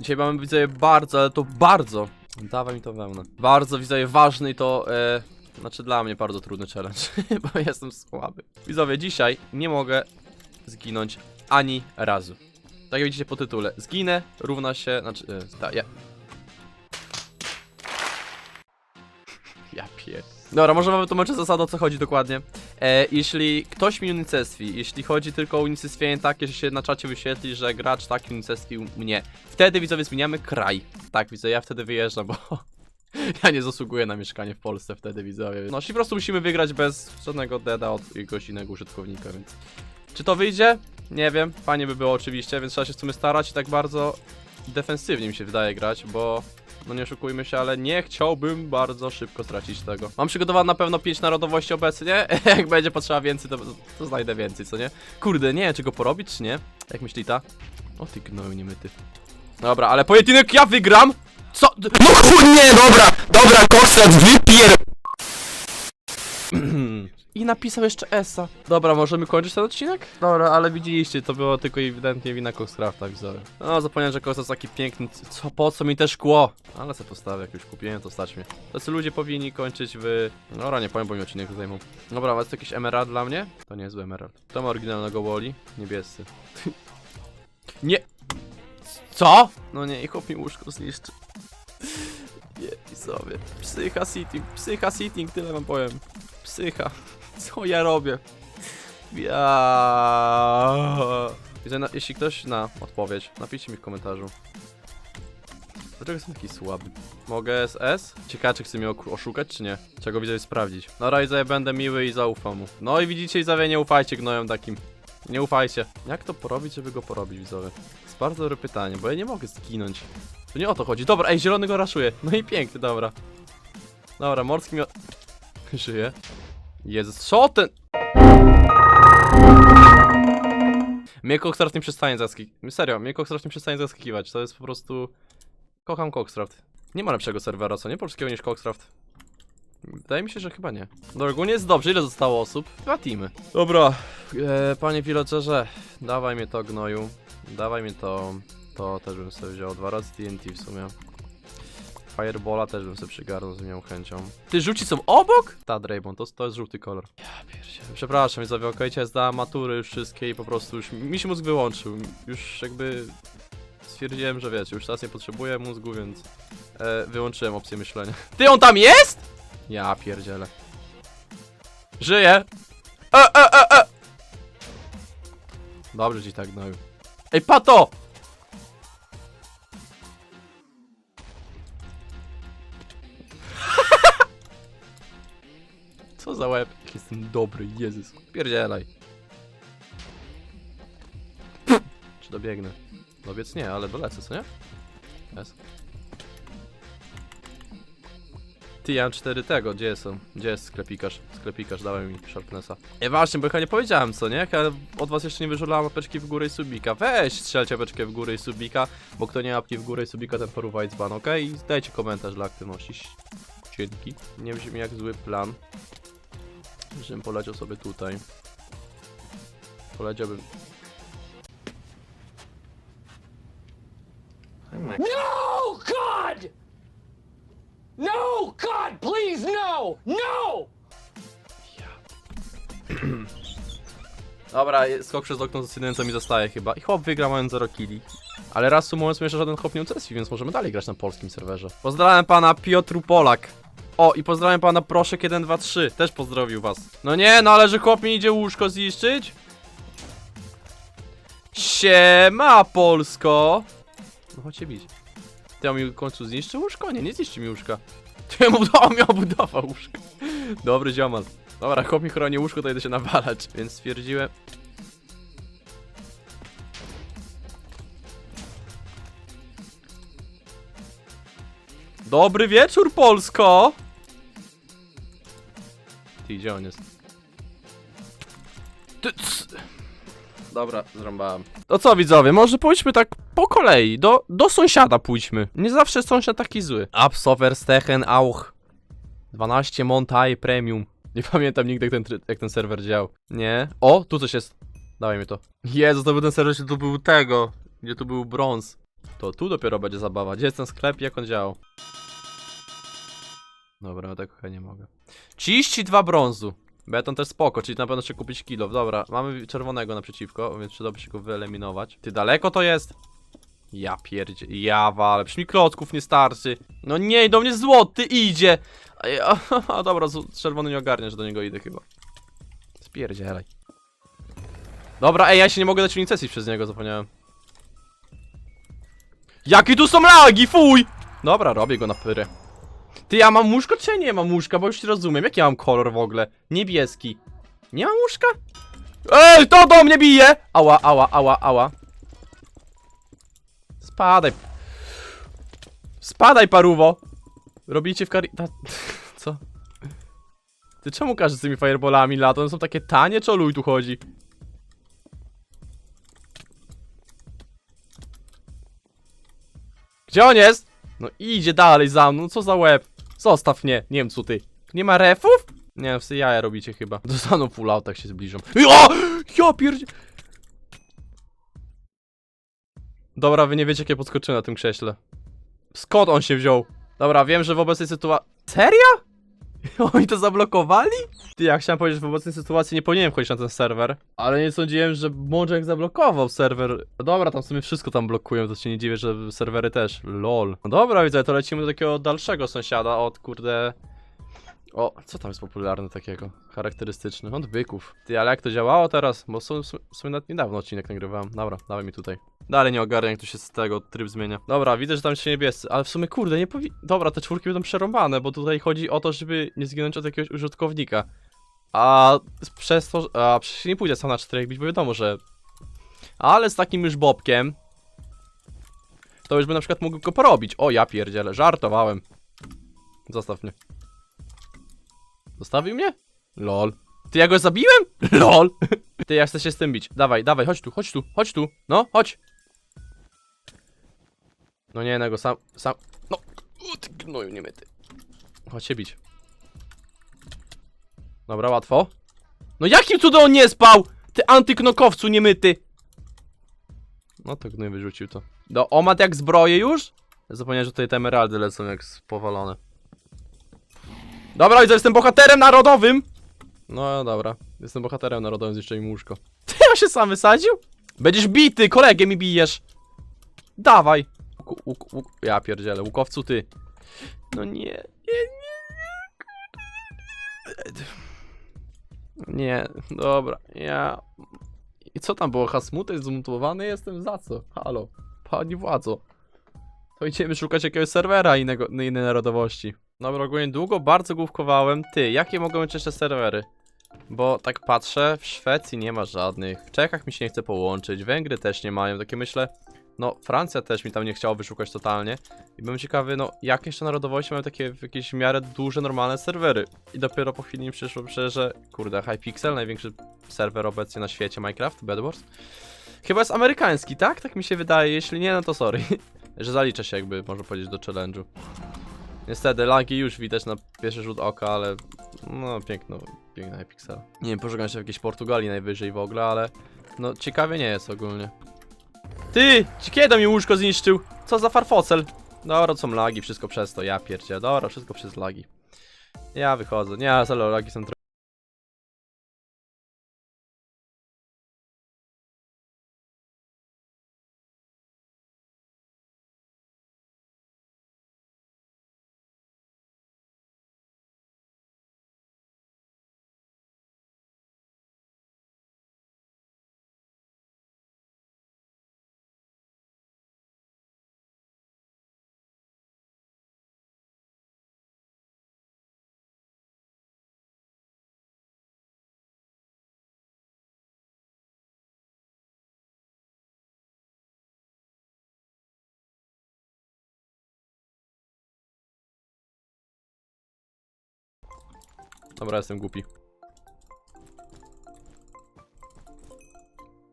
Dzisiaj mamy widzowie bardzo, ale to bardzo. Dawaj mi to wełnę. Bardzo widzowie ważny i to. E, znaczy dla mnie bardzo trudny challenge, bo jestem słaby. Widzowie, dzisiaj nie mogę zginąć ani razu. Tak jak widzicie po tytule. Zginę równa się. Znaczy. E, ta, ja. Ja pier... Dobra, może mamy tłumaczyć zasadę o co chodzi dokładnie. E, jeśli ktoś mi unicestwi, jeśli chodzi tylko o unicestwienie takie, że się na czacie wyświetli, że gracz taki unicestwił mnie, wtedy widzowie zmieniamy kraj. Tak, widzę, ja wtedy wyjeżdżam, bo ja nie zasługuję na mieszkanie w Polsce wtedy, widzowie. No, czyli po prostu musimy wygrać bez żadnego deda od jakiegoś innego użytkownika, więc... Czy to wyjdzie? Nie wiem, fajnie by było oczywiście, więc trzeba się w starać i tak bardzo defensywnie mi się wydaje grać, bo no nie oszukujmy się, ale nie chciałbym bardzo szybko stracić tego. Mam przygotowane na pewno 5 narodowości obecnie, jak będzie potrzeba więcej, to, to znajdę więcej, co nie? Kurde, nie czy go porobić, czy nie? Jak myśli ta? O ty gnoju niemyty. Dobra, ale pojedynek ja wygram! Co? No kur- nie, dobra, dobra, kostet, wypier... I napisał jeszcze Esa. Dobra, możemy kończyć ten odcinek? Dobra, ale widzieliście, to było tylko ewidentnie wina Coxcrafta, widzowie. No, zapomniałem, że Cox jest taki piękny. Co, po co mi te szkło? Ale se postawię, jak już kupiłem, to stać mnie. Tacy ludzie powinni kończyć w... Dobra, nie powiem, bo mi odcinek zajmą. Dobra, jest to jakiś emerald dla mnie? To nie jest emerald. To ma oryginalnego Woli. Niebiescy. nie... Co? No nie, i chłop mi łóżko zniszczy. Nie, sobie. Psycha sitting, psycha sitting, tyle wam powiem. Psycha. Co ja robię? Ja. Na- Jeśli ktoś zna odpowiedź, napiszcie mi w komentarzu. Dlaczego jestem taki słaby? Mogę SS? Ciekawe, czy chce mnie oszukać, czy nie? Czego widzę sprawdzić. No Rajza, będę miły i zaufam mu. No i widzicie, widzowie, nie ufajcie gnojom takim. Nie ufajcie. Jak to porobić, żeby go porobić, widzowie? To jest bardzo dobre pytanie, bo ja nie mogę zginąć. To nie o to chodzi. Dobra, ej, zielony go raszuje. No i piękny, dobra. Dobra, morski mio... Żyje. Jezus, co ten... Mnie Coxcraft nie przestaje zaskakiwać. Serio, mnie Coxcraft nie przestaje zaskakiwać. To jest po prostu... Kocham Coxcraft. Nie ma lepszego serwera, co nie? Polskiego niż Coxcraft. Wydaje mi się, że chyba nie. No ogólnie jest dobrze. Ile zostało osób? Dwa teamy. Dobra, e, panie pilocerze, dawaj mnie to gnoju. Dawaj mnie to... To też bym sobie wziął. Dwa razy TNT w sumie. Firebola też bym sobie przygarnął z nią chęcią. Ty rzuci są obok? Ta Draymond, to, to jest żółty kolor. Ja pierdzielę. Przepraszam, widzowie, okej, okay, zdałem matury wszystkie i po prostu już mi się mózg wyłączył. Już jakby stwierdziłem, że wiecie, już teraz nie potrzebuję mózgu, więc e, wyłączyłem opcję myślenia. Ty, on tam jest? Ja pierdzielę. Żyje! E, e, e, e! Dobrze ci tak, no. Ej, pato! Jestem dobry, Jezus. Pierdzielaj. Czy dobiegnę? Dobiec nie, ale dolecę, co nie? Jest. Ty, ja cztery tego, gdzie są? Gdzie jest sklepikarz? Sklepikarz, dawaj mi Sharpnessa. E właśnie, bo chyba nie powiedziałem, co nie? Ja od was jeszcze nie wyżulałem apeczki w górę i subika. Weź strzelcie apeczkę w górę i subika, bo kto nie ma apki w górę i subika, ten poruwa i dzban, okej? I dajcie komentarz dla aktywności. Dzięki. Nie brzmi jak zły plan. Żebym poleciał sobie tutaj. Poleciałbym... No, God! No, God, please, no! No! Dobra, skok przez okno z co mi zostaje chyba. I chłop wygra mając 0 killi. Ale raz sumując jeszcze żaden chłop nie ucestwi, więc możemy dalej grać na polskim serwerze. Pozdrawiam pana Piotru Polak. O, i pozdrawiam pana Proszek 123, też pozdrowił was. No nie, no ale że chłop mi idzie łóżko zniszczyć? Siema Polsko! No chodźcie bić. Ty on mi w końcu zniszczy łóżko? Nie, nie zniszczy mi łóżka. Ty mu on mi obudował łóżko. Dobry ziomal. Dobra, chłop mi chroni łóżko, to idę się nawalać, więc stwierdziłem... Dobry wieczór, Polsko! Ty, gdzie on jest? Ty, Dobra, zrąbałem. To co widzowie, może pójdźmy tak po kolei, do, do sąsiada pójdźmy. Nie zawsze sąsiad taki zły. Absover Stechen auch. 12 Montaj Premium. Nie pamiętam nigdy jak ten, try- jak ten serwer działał. Nie. O, tu coś jest. Dawaj mi to. Jezu, to był ten serwer, gdzie tu był tego. Gdzie tu był brąz. To tu dopiero będzie zabawa. Gdzie jest ten sklep i jak on działał? Dobra, tak chyba nie mogę. 32 brązu. Beton też spoko, czyli na pewno trzeba kupić kilo. Dobra, mamy czerwonego naprzeciwko, więc trzeba by się go wyeliminować. Ty daleko to jest? Ja pierdzie, ja wale, przecież klocków nie starczy. No nie, do mnie złoty idzie. A, ja, a dobra, czerwony nie ogarnia, że do niego idę chyba. Spierdzielaj. Dobra, ej, ja się nie mogę dać unicesji przez niego, zapomniałem. Jakie tu są lagi, fuj! Dobra, robię go na pyrę. Ty, ja mam łóżko, czy nie mam łóżka? Bo już nie rozumiem, jaki ja mam kolor w ogóle? Niebieski. Nie mam łóżka? Ej, to do mnie bije! Ała, ała, ała, ała. Spadaj. Spadaj, paruwo! Robicie w kari... Ta... Co? Ty czemu każdy z tymi fireballami lata? One są takie tanie, czy luj tu chodzi? Gdzie on jest? No idzie dalej za mną, co za łeb? Zostaw mnie, nie wiem co ty. Nie ma refów? Nie wiem, wszyscy jaja robicie chyba. Dostaną full out, jak się zbliżą. O! Ja pierdzie... Dobra, wy nie wiecie, jak ja podskoczyłem na tym krześle. Skąd on się wziął? Dobra, wiem, że w obecnej sytuacji... Serio? Oni to zablokowali? Ty, ja chciałem powiedzieć, że w obecnej sytuacji nie powinienem wchodzić na ten serwer. Ale nie sądziłem, że Mojang zablokował serwer. No dobra, tam w sumie wszystko tam blokują, to się nie dziwię, że serwery też. Lol. No dobra, widzę, to lecimy do takiego dalszego sąsiada od kurde... O, co tam jest popularne takiego? Charakterystyczny. Od byków. Ty, ale jak to działało teraz? Bo w sumie, w sumie nawet niedawno odcinek nagrywałem. Dobra, dawaj mi tutaj. Dalej nie ogarniam, jak tu się z tego tryb zmienia. Dobra, widzę, że tam się niebiescy, ale w sumie kurde, nie powi... Dobra, te czwórki będą przerąbane, bo tutaj chodzi o to, żeby nie zginąć od jakiegoś użytkownika. A przez to, a przecież nie pójdzie sam na czterech bić, bo wiadomo, że... Ale z takim już bobkiem... To już by na przykład mógł go porobić. O, ja pierdzielę, żartowałem. Zostaw mnie. Zostawił mnie? Lol. Ty, ja go zabiłem? Lol. Ty, ja chcę się z tym bić. Dawaj, dawaj, chodź tu, chodź tu, chodź tu. No, chodź. No nie, no go sam, sam. No, u, ty gnoju nie myty. Chodź się bić. Dobra, łatwo. No jakim cudem on nie spał? Ty antyknokowcu niemyty. No to gnój wyrzucił to. Do omat jak zbroje już? Zapomniałem, że tutaj te emeraldy lecą jak powalone. Dobra, widzę, jestem bohaterem narodowym! No dobra, jestem bohaterem narodowym, zniszczę im łóżko. Ty, on się sam wysadził? Będziesz bity, kolegę mi bijesz! Dawaj! Łuk, łuk, łuk. Ja pierdzielę, łukowcu ty. No nie, nie, nie, nie. Nie, dobra, ja... I co tam było? Hasmutej zmutowany jestem? Za co? Halo, pani władzo. To idziemy szukać jakiegoś serwera innego, innej narodowości. Dobra, ogólnie długo bardzo główkowałem. Ty, jakie mogą być jeszcze serwery? Bo tak patrzę, w Szwecji nie ma żadnych, w Czechach mi się nie chce połączyć, Węgry też nie mają, takie myślę, no Francja też mi tam nie chciała wyszukać totalnie. I byłem ciekawy, no jakie jeszcze narodowości mają takie w jakieś w miarę duże, normalne serwery. I dopiero po chwili mi przyszło, że, kurde, Hypixel, największy serwer obecnie na świecie Minecraft, Bedwars. Chyba jest amerykański, tak? Tak mi się wydaje, jeśli nie, no to sorry. że zaliczę się jakby, można powiedzieć, do challenge'u. Niestety, lagi już widać na pierwszy rzut oka, ale no piękno, piękna Hypixel. Nie wiem, poszukam się w jakiejś Portugalii najwyżej w ogóle, ale no ciekawie nie jest ogólnie. Ty! Kiedy mi łóżko zniszczył? Co za farfocel? Dobra, są lagi, wszystko przez to, ja pierdzie. Dobra, wszystko przez lagi. Ja wychodzę. Nie, serio, lagi są trochę. Dobra, jestem głupi.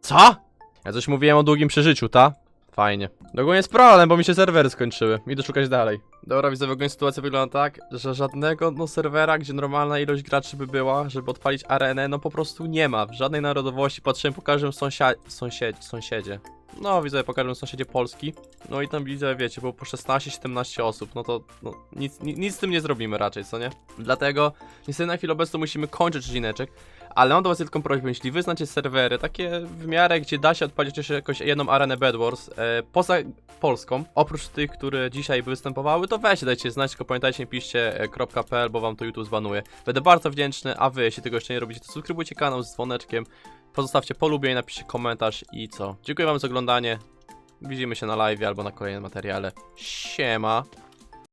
Co? Ja coś mówiłem o długim przeżyciu, ta? Fajnie. Ogólnie jest problem, bo mi się serwery skończyły. Idę szukać dalej. Dobra, widzę, w ogóle sytuacja wygląda tak, że żadnego no, serwera, gdzie normalna ilość graczy by była, żeby odpalić arenę, no po prostu nie ma. W żadnej narodowości patrzyłem po każdym sąsia... sąsied... sąsiedzie. No, widzę, po każdym sąsiedzie Polski. No i tam widzę, wiecie, było po 16-17 osób. No to no, nic, nic, z tym nie zrobimy raczej, co nie? Dlatego niestety na chwilę obecną musimy kończyć odcineczek. Ale mam do was tylko prośbę, jeśli wy znacie serwery, takie w miarę, gdzie da się odpalić jeszcze jakąś jedną arenę Bedwars, e, poza Polską, oprócz tych, które dzisiaj występowały, to weźcie, dajcie znać, tylko pamiętajcie, piszcie e, .pl, bo wam to YouTube zbanuje. Będę bardzo wdzięczny, a wy, jeśli tego jeszcze nie robicie, to subskrybujcie kanał z dzwoneczkiem, pozostawcie polubienie, napiszcie komentarz i co. Dziękuję wam za oglądanie, widzimy się na live albo na kolejnym materiale. Siema!